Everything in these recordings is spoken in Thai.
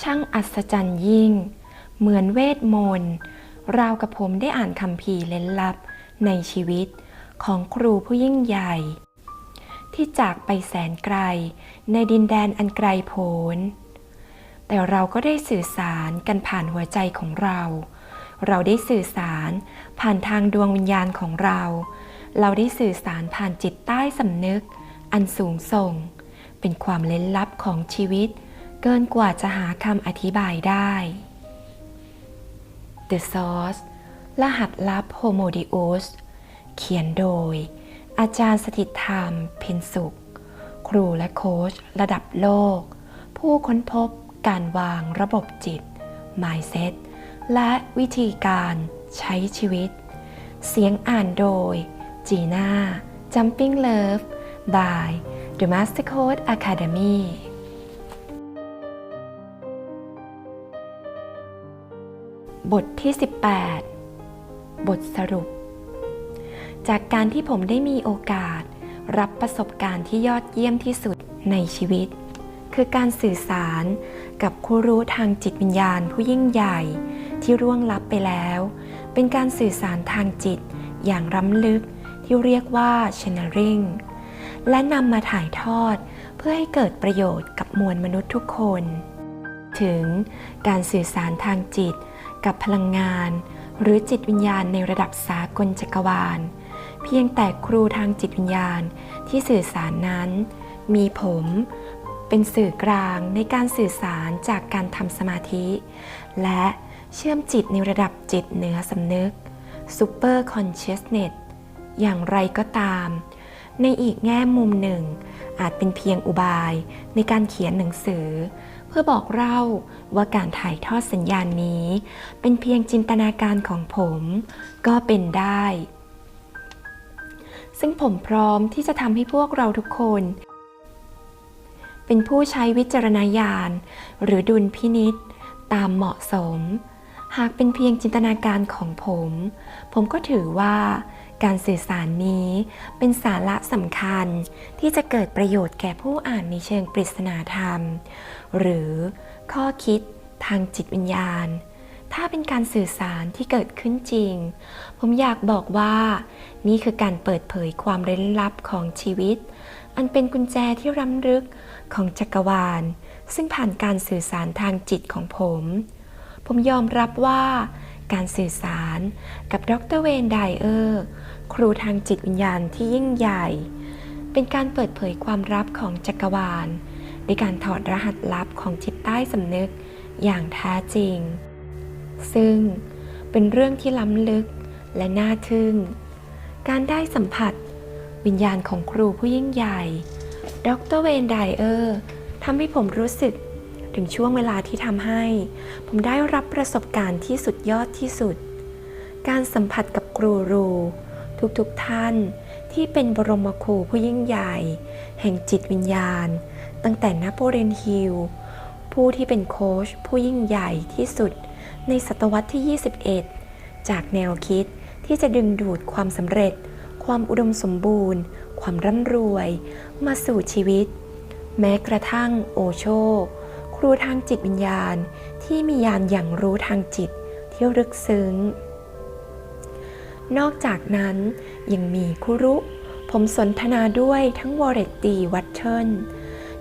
ช่างอัศจรรย์ยิ่ง เหมือนเวทมนต์ราวกับผมได้อ่านคำพีเล้นลับในชีวิตของครูผู้ยิ่งใหญ่ ที่จากไปแสนไกลในดินแดนอันไกลโพ้น แต่เราก็ได้สื่อสารกันผ่านหัวใจของเรา เราได้สื่อสารผ่านทางดวงวิญญาณของเรา เราได้สื่อสารผ่านจิตใต้สำนึก อันสูงส่ง เป็นความเล้นลับของชีวิต เกินกว่าจะหาคำอธิบายได้ The Source รหัสลับ Homodius เขียนโดย อาจารย์สถิตธรรม เพ็ญสุข ครูและโค้ชระดับโลก ผู้ค้นพบการวางระบบจิต mindset และวิธีการใช้ชีวิต เสียงอ่านโดย จีน่า Jumping Love by The Master Code Academy บทที่ 18 บทสรุป จากการที่ผมได้มีโอกาส รับประสบการณ์ที่ยอดเยี่ยมที่สุดในชีวิต คือการสื่อสารกับครูรู้ทางจิตวิญญาณผู้ยิ่งใหญ่ที่ร่วงลับไปแล้ว เป็นการสื่อสารทางจิตอย่างล้ำลึกที่เรียกว่า channeling และนำมาถ่ายทอดเพื่อให้เกิดประโยชน์กับมวลมนุษย์ทุกคน ถึงการสื่อสารทางจิต กับพลังงาน หรือจิตวิญญาณในระดับสากลจักรวาล เพียงแต่ครูทางจิตวิญญาณที่สื่อสารนั้น มีผมเป็นสื่อกลางในการสื่อสารจากการทำสมาธิ และเชื่อมจิตในระดับจิตเหนือสำนึก Super Consciousness อย่างไรก็ตาม ในอีกแง่มุมหนึ่ง อาจเป็นเพียงอุบายในการเขียนหนังสือ พื่อบอกเล่าว่าการถ่ายทอดสัญญาณนี้ เป็นเพียงจินตนาการของผมก็เป็นได้ ซึ่งผมพร้อมที่จะทำให้พวกเราทุกคน เป็นผู้ใช้วิจารณญาณ หรือดุลพินิษตามเหมาะสม หากเป็นเพียงจินตนาการของผม ผมก็ถือว่า การสื่อสารนี้เป็นสาระสำคัญที่จะเกิดประโยชน์แก่ผู้อ่านในเชิงปริศนาธรรม หรือข้อคิดทางจิตวิญญาณ ถ้าเป็นการสื่อสารที่เกิดขึ้นจริง ผมอยากบอกว่า นี่คือการเปิดเผยความเร้นลับของชีวิต อันเป็นกุญแจที่ร้ำลึกของจักรวาล ซึ่งผ่านการสื่อสารทางจิตของผม ผมยอมรับว่า การสื่อสารกับดรเวนไดเออร์ครูทางจิตวิญญาณที่ยิ่งใหญ่ เป็นการเปิดเผยความลับของจักรวาลในการถอดรหัสลับของจิตใต้สำนึกอย่างแท้จริง ซึ่งเป็นเรื่องที่ล้ำลึกและน่าทึ่ง การได้สัมผัสวิญญาณของครูผู้ยิ่งใหญ่ ดรเวนไดเออร์ทำให้ผมรู้สึก ถึงช่วงเวลาที่ทำให้ ผมได้รับประสบการณ์ที่สุดยอดที่สุด การสัมผัสกับครูรู ทุกๆทท่านที่เป็นบรมครูผู้ยิ่งใหญ่ แห่งจิตวิญญาณ ตั้งแต่นโปเลียนฮิลผู้ที่เป็นโค้ชผู้ยิ่งใหญ่ที่สุดในศตวรรษที่ 21 จากแนวคิดที่จะดึงดูดความสำเร็จ ความอุดมสมบูรณ์ ความร่ำรวย มาสู่ชีวิต แม้กระทั่งโอโชค รู้ทางจิตวิญญาณที่มียานอย่างรู้ทางจิตที่ลึกซึ้ง นอกจากนั้นยังมีคุรุ ผมสนทนาด้วยทั้งวอร์เรตตีวัตเทิล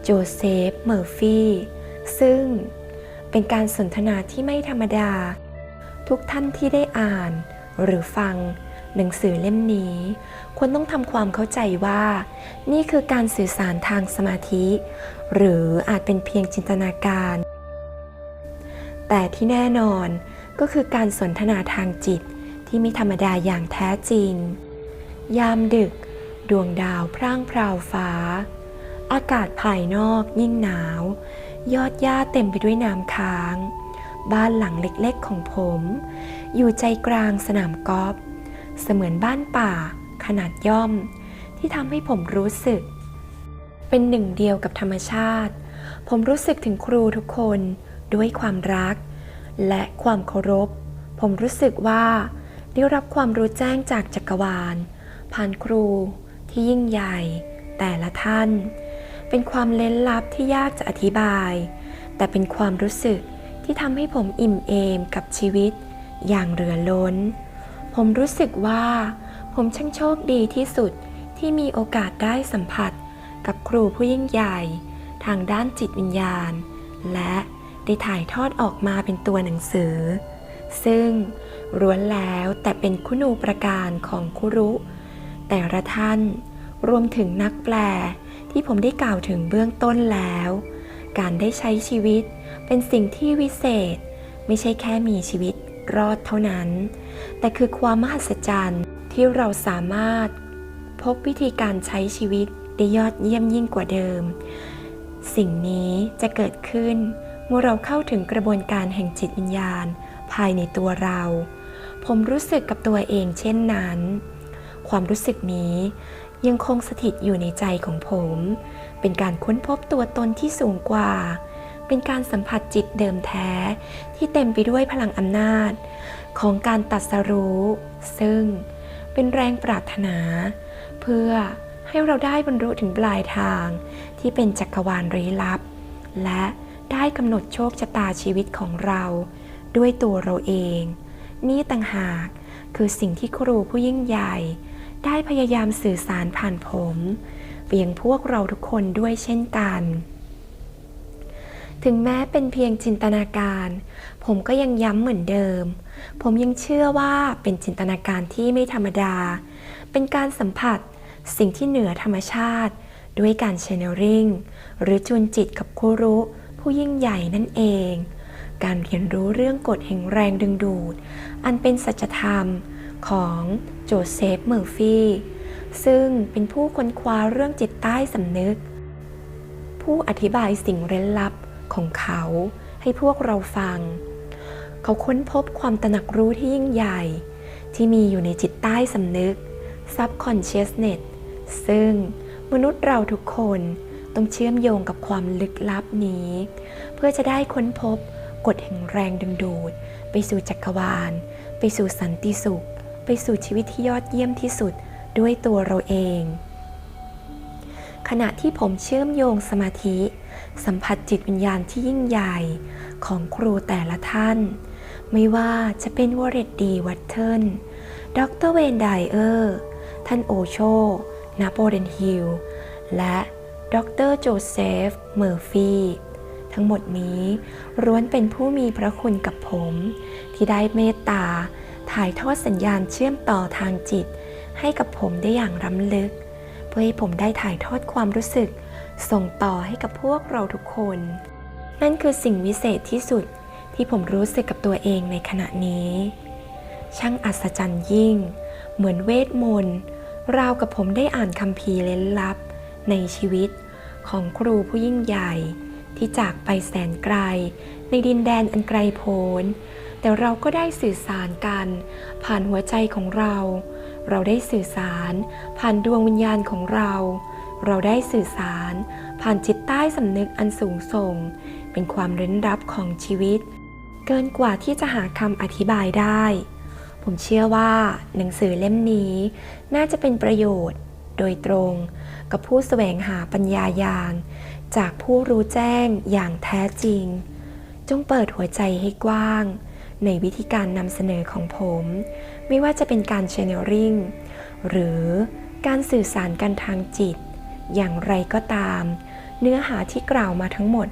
โจเซฟเมอร์ฟี่ซึ่งเป็นการสนทนาที่ไม่ธรรมดา ทุกท่านที่ได้อ่านหรือฟัง หนังสือเล่มนี้ ควรต้องทำความเข้าใจว่า นี่คือการสื่อสารทางสมาธิ หรืออาจเป็นเพียงจินตนาการ แต่ที่แน่นอนก็คือการสนทนาทางจิตที่ไม่ธรรมดาอย่างแท้จริง ยามดึก ดวงดาวพร่างพราวฟ้า อากาศภายนอกยิ่งหนาว ยอดหญ้าเต็มไปด้วยน้ำค้าง บ้านหลังเล็กๆของผม อยู่ใจกลางสนามกอล์ฟ เสมือนบ้านป่า ขนาดย่อม ที่ทำให้ผมรู้สึก เป็นหนึ่งเดียวกับธรรมชาติ ผมรู้สึกถึงครูทุกคนด้วยความรัก และความเคารพ ผมรู้สึกว่าได้รับความรู้แจ้งจากจักรวาล ผ่านครูที่ยิ่งใหญ่ แต่ละท่าน เป็นความเล้นลับที่ยากจะอธิบาย แต่เป็นความรู้สึกที่ทำให้ผมอิ่มเอมกับชีวิตอย่างเหลือล้น ผมรู้สึกว่า ผมช่างโชคดีที่สุดที่มีโอกาสได้สัมผัสกับครูผู้ยิ่งใหญ่ ทางด้านจิตวิญญาณ และได้ถ่ายทอดออกมาเป็นตัวหนังสือ ซึ่งร้วนแล้วแต่เป็นคุณูประการของคุรุ แต่ละท่านรวมถึงนักแปลที่ผมได้กล่าวถึงเบื้องต้นแล้ว การได้ใช้ชีวิตเป็นสิ่งที่วิเศษ ไม่ใช่แค่มีชีวิต รอดเท่านั้น แต่คือความมหัศจรรย์ที่เราสามารถพบวิธีการใช้ชีวิตได้ยอดเยี่ยมยิ่งกว่าเดิม สิ่งนี้จะเกิดขึ้นเมื่อเราเข้าถึงกระบวนการแห่งจิตวิญญาณ ภายในตัวเรา ผมรู้สึกกับตัวเองเช่นนั้น ความรู้สึกนี้ยังคงสถิตอยู่ในใจของผม เป็นการค้นพบตัวตนที่สูงกว่า เป็นการสัมผัสจิตเดิมแท้ ที่เต็มไปด้วยพลังอำนาจ ของการตัดสรู้ ซึ่งเป็นแรงปรารถนา เพื่อให้เราได้บรรลุถึงปลายทางที่เป็นจักรวาลลี้ลับ และได้กำหนดโชคชะตาชีวิตของเรา ด้วยตัวเราเอง นี่ต่างหากคือสิ่งที่ครูผู้ยิ่งใหญ่ ได้พยายามสื่อสารผ่านผมเพียงพวกเราทุกคนด้วยเช่นกัน ถึงแม้เป็นเพียงจินตนาการ ผมก็ยังย้ำเหมือนเดิม ผมยังเชื่อว่าเป็นจินตนาการที่ไม่ธรรมดา เป็นการสัมผัสสิ่งที่เหนือธรรมชาติ ด้วยการเชนเนลริงหรือจูนจิตกับครูรุผู้ยิ่งใหญ่นั่นเอง การเรียนรู้เรื่องกฎแห่งแรงดึงดูด อันเป็นสัจธรรมของโจเซฟเมอร์ฟี่ซึ่งเป็นผู้ค้นคว้าเรื่องจิตใต้สำนึก ผู้อธิบายสิ่งเร้นลับ ของเขาให้พวกเราฟัง เขาค้นพบความตระหนักรู้ที่ยิ่งใหญ่ ที่มีอยู่ในจิตใต้สำนึก subconsciousness ซึ่งมนุษย์เราทุกคนต้องเชื่อมโยงกับความลึกลับนี้ เพื่อจะได้ค้นพบกฎแห่งแรงดึงดูด ไปสู่จักรวาล ไปสู่สันติสุข ไปสู่ชีวิตที่ยอดเยี่ยมที่สุดด้วยตัวเราเอง ขณะที่ผมเชื่อมโยงสมาธิ สัมผัสจิตวิญญาณที่ยิ่งใหญ่ของครูแต่ละท่าน ไม่ว่าจะเป็นวอร์เรตดีวัตเทิลดรเวนไดเออร์ ท่านโอโชนาโปเดนฮิล และดรโจเซฟ เมอร์ฟีทั้งหมดนี้ล้วนเป็นผู้มีพระคุณกับผม ที่ได้เมตตา ถ่ายทอดสัญญาณเชื่อมต่อทางจิต ให้กับผมได้อย่างล้ำลึก เพื่อให้ผมได้ถ่ายทอดความรู้สึก ส่งต่อให้กับพวกเราทุกคน นั่นคือสิ่งวิเศษที่สุดที่ผมรู้สึกกับตัวเองในขณะนี้ ช่างอัศจรรย์ยิ่ง เหมือนเวทมนต์ราวกับผมได้อ่านคัมภีเล้นลับ ในชีวิตของครูผู้ยิ่งใหญ่ ที่จากไปแสนไกล ในดินแดนอันไกลโพ้น แต่เราก็ได้สื่อสารกัน ผ่านหัวใจของเรา เราได้สื่อสารผ่านดวงวิญญาณของเรา เราได้สื่อสาร ผ่านจิตใต้สำนึกอันสูงส่ง เป็นความเร้นรับของชีวิต เกินกว่าที่จะหาคำอธิบายได้ ผมเชื่อว่า หนังสือเล่มนี้ น่าจะเป็นประโยชน์ โดยตรงกับผู้แสวงหาปัญญายาณจากผู้รู้แจ้งอย่างแท้จริง จงเปิดหัวใจให้กว้าง ในวิธีการนำเสนอของผม ไม่ว่าจะเป็นการเชนเนลริงหรือการสื่อสารกันทางจิต อย่างไรก็ตาม เนื้อหาที่กล่าวมาทั้งหมด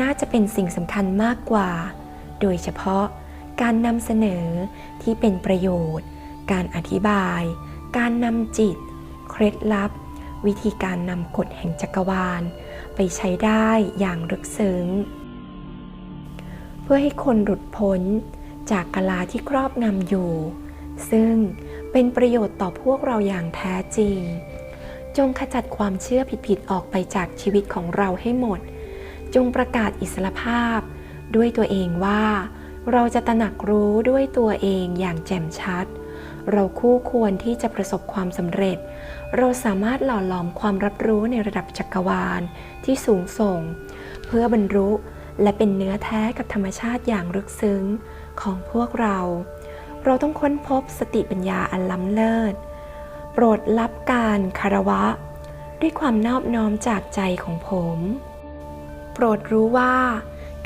น่าจะเป็นสิ่งสำคัญมากกว่า โดยเฉพาะการนำเสนอที่เป็นประโยชน์ การอธิบาย การนำจิต เคล็ดลับ วิธีการนำกฎแห่งจักรวาล ไปใช้ได้อย่างลึกซึ้ง เพื่อให้คนหลุดพ้นจากกลาที่ครอบงำอยู่ ซึ่งเป็นประโยชน์ต่อพวกเราอย่างแท้จริง จงขจัดความเชื่อผิดๆออกไปจากชีวิตของเราให้หมด จงประกาศอิสรภาพ ด้วยตัวเองว่า เราจะตระหนักรู้ด้วยตัวเองอย่างแจ่มชัด เราคู่ควรที่จะประสบความสำเร็จ เราสามารถหล่อหลอมความรับรู้ในระดับจักรวาลที่สูงส่ง เพื่อบรรลุและเป็นเนื้อแท้กับธรรมชาติอย่างลึกซึ้งของพวกเรา เราต้องค้นพบสติปัญญาอันล้ำเลิศ โปรดรับการคารวะ ด้วยความนอบน้อมจากใจของผม โปรดรู้ว่า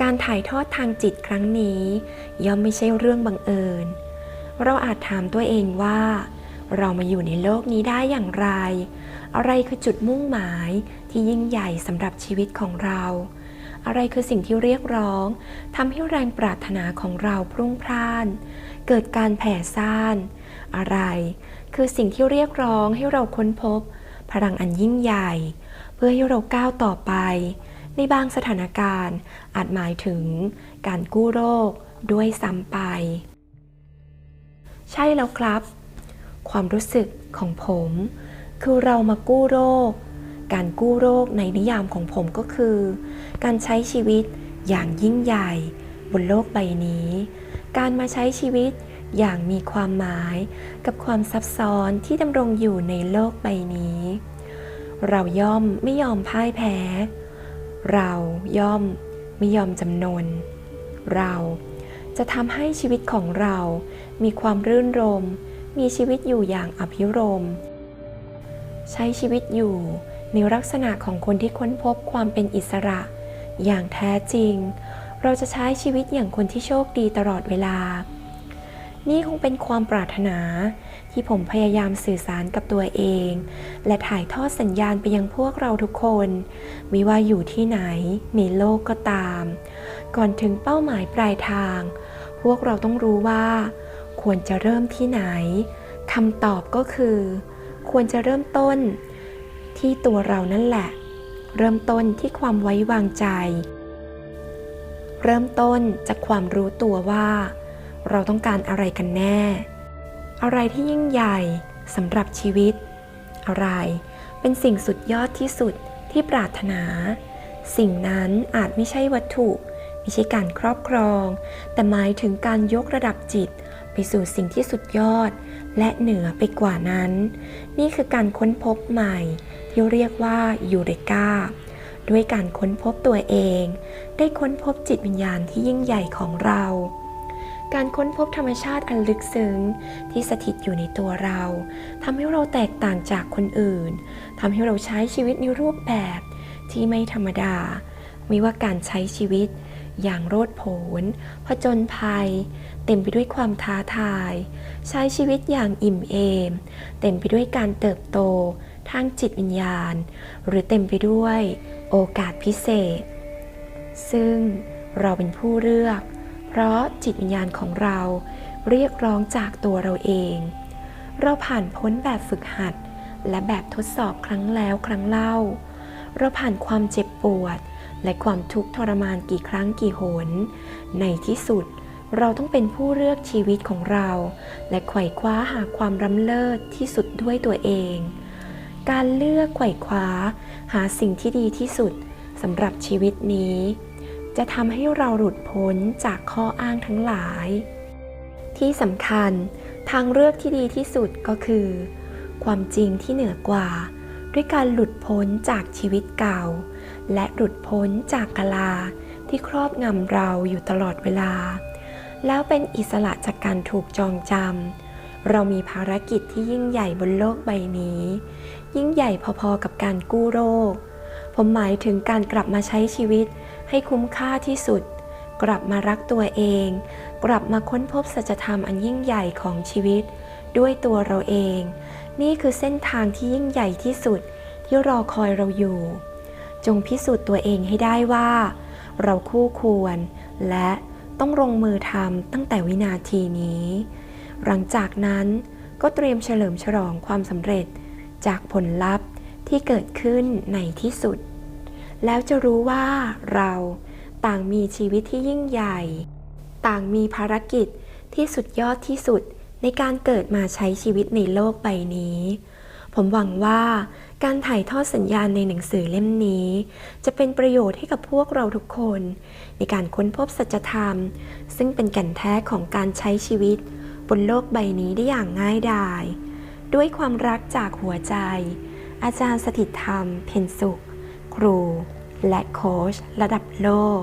การถ่ายทอดทางจิตครั้งนี้ ย่อมไม่ใช่เรื่องบังเอิญ เราอาจถามตัวเองว่า เรามาอยู่ในโลกนี้ได้อย่างไร อะไรคือจุดมุ่งหมายที่ยิ่งใหญ่สำหรับชีวิตของเรา อะไรคือสิ่งที่เรียกร้องทำให้แรงปรารถนาของเราพรุ่งพล่าน เกิดการแผ่ซ่าน อะไร คือสิ่งที่เรียกร้องให้เราค้นพบ พลังอันยิ่งใหญ่ เพื่อให้เราก้าวต่อไป ในบางสถานการณ์ อาจหมายถึงการกู้โรคด้วยซ้ำไป ใช่แล้วครับ ความรู้สึกของผม คือเรามากู้โรค การกู้โรคในนิยามของผมก็คือ การใช้ชีวิตอย่างยิ่งใหญ่ บนโลกใบนี้ การมาใช้ชีวิต อย่างมีความหมายกับความซับซ้อนที่ดำรงอยู่ในโลกใบนี้ เราย่อมไม่ยอมพ่ายแพ้ เราย่อมไม่ยอมจำนน เราจะทำให้ชีวิตของเรา มีความรื่นรม มีชีวิตอยู่อย่างอภิรม ใช้ชีวิตอยู่ในลักษณะของคนที่ค้นพบความเป็นอิสระ อย่างแท้จริง เราจะใช้ชีวิตอย่างคนที่โชคดีตลอดเวลา นี่คงเป็นความปรารถนา ที่ผมพยายามสื่อสารกับตัวเอง และถ่ายทอดสัญญาณไปยังพวกเราทุกคน ไม่ว่าอยู่ที่ไหนในโลกก็ตาม ก่อนถึงเป้าหมายปลายทาง พวกเราต้องรู้ว่า ควรจะเริ่มที่ไหนคำตอบก็คือ ควรจะเริ่มต้น ที่ตัวเรานั่นแหละ เริ่มต้นที่ความไว้วางใจ เริ่มต้นจากความรู้ตัวว่า เราต้องการอะไรกันแน่ อะไรที่ยิ่งใหญ่สำหรับชีวิต อะไรเป็นสิ่งสุดยอดที่สุดที่ปรารถนา สิ่งนั้นอาจไม่ใช่วัตถุไม่ใช่การครอบครอง แต่หมายถึงการยกระดับจิตไปสู่สิ่งที่สุดยอด และเหนือไปกว่านั้น นี่คือการค้นพบใหม่ที่เรียกว่ายูเรกาด้วยการค้นพบตัวเอง ได้ค้นพบจิตวิญญาณที่ยิ่งใหญ่ของเรา การค้นพบธรรมชาติอันลึกซึ้งที่สถิตอยู่ในตัวเราทำให้เราแตกต่างจากคนอื่นทำให้เราใช้ชีวิตในรูปแบบที่ไม่ธรรมดา ไม่ว่าการใช้ชีวิต อย่างโรดโผนผจญภัย เต็มไปด้วยความท้าทาย ใช้ชีวิตอย่างอิ่มเอม เต็มไปด้วยการเติบโตทางจิตวิญญาณ หรือเต็มไปด้วยโอกาสพิเศษ ซึ่งเราเป็นผู้เลือก ราะจิตวิญญาณของเราเรียกร้องจากตัวเราเอง เราผ่านพ้นแบบฝึกหัด และแบบทดสอบครั้งแล้วครั้งเล่า เราผ่านความเจ็บปวด และความทุกข์ทรมานกี่ครั้งกี่หน ในที่สุดเราต้องเป็นผู้เลือกชีวิตของเรา และไขว่คว้าหาความล้ำเลิศที่สุดด้วยตัวเอง การเลือกไขว่คว้า หาสิ่งที่ดีที่สุดสำหรับชีวิตนี้ จะทำให้เราหลุดพ้นจากข้ออ้างทั้งหลาย ที่สำคัญทางเลือกที่ดีที่สุดก็คือ ความจริงที่เหนือกว่า ด้วยการหลุดพ้นจากชีวิตเก่า และหลุดพ้นจากกลาที่ครอบงำเราอยู่ตลอดเวลา แล้วเป็นอิสระจากการถูกจองจำเรามีภารกิจที่ยิ่งใหญ่บนโลกใบนี้ ยิ่งใหญ่พอๆกับการกู้โรคผมหมายถึงการกลับมาใช้ชีวิต ให้คุ้มค่าที่สุด กลับมารักตัวเอง กลับมาค้นพบสัจธรรมอันยิ่งใหญ่ของชีวิต ด้วยตัวเราเอง นี่คือเส้นทางที่ยิ่งใหญ่ที่สุดที่รอคอยเราอยู่ จงพิสูจน์ตัวเองให้ได้ว่า เราคู่ควร และต้องลงมือทำตั้งแต่วินาทีนี้ หลังจากนั้นก็เตรียมเฉลิมฉลองความสำเร็จจากผลลัพธ์ที่เกิดขึ้นในที่สุด แล้วจะรู้ว่าเราต่างมีชีวิตที่ยิ่งใหญ่ ต่างมีภารกิจที่สุดยอดที่สุดในการเกิดมาใช้ชีวิตในโลกใบนี้ ผมหวังว่าการถ่ายทอดสัญญาณในหนังสือเล่มนี้ จะเป็นประโยชน์ให้กับพวกเราทุกคน ในการค้นพบสัจธรรม ซึ่งเป็นแก่นแท้ของการใช้ชีวิต บนโลกใบนี้ได้อย่างง่ายดาย ด้วยความรักจากหัวใจ อาจารย์สถิตธรรม เพนสุข ครู และโค้ชระดับโลก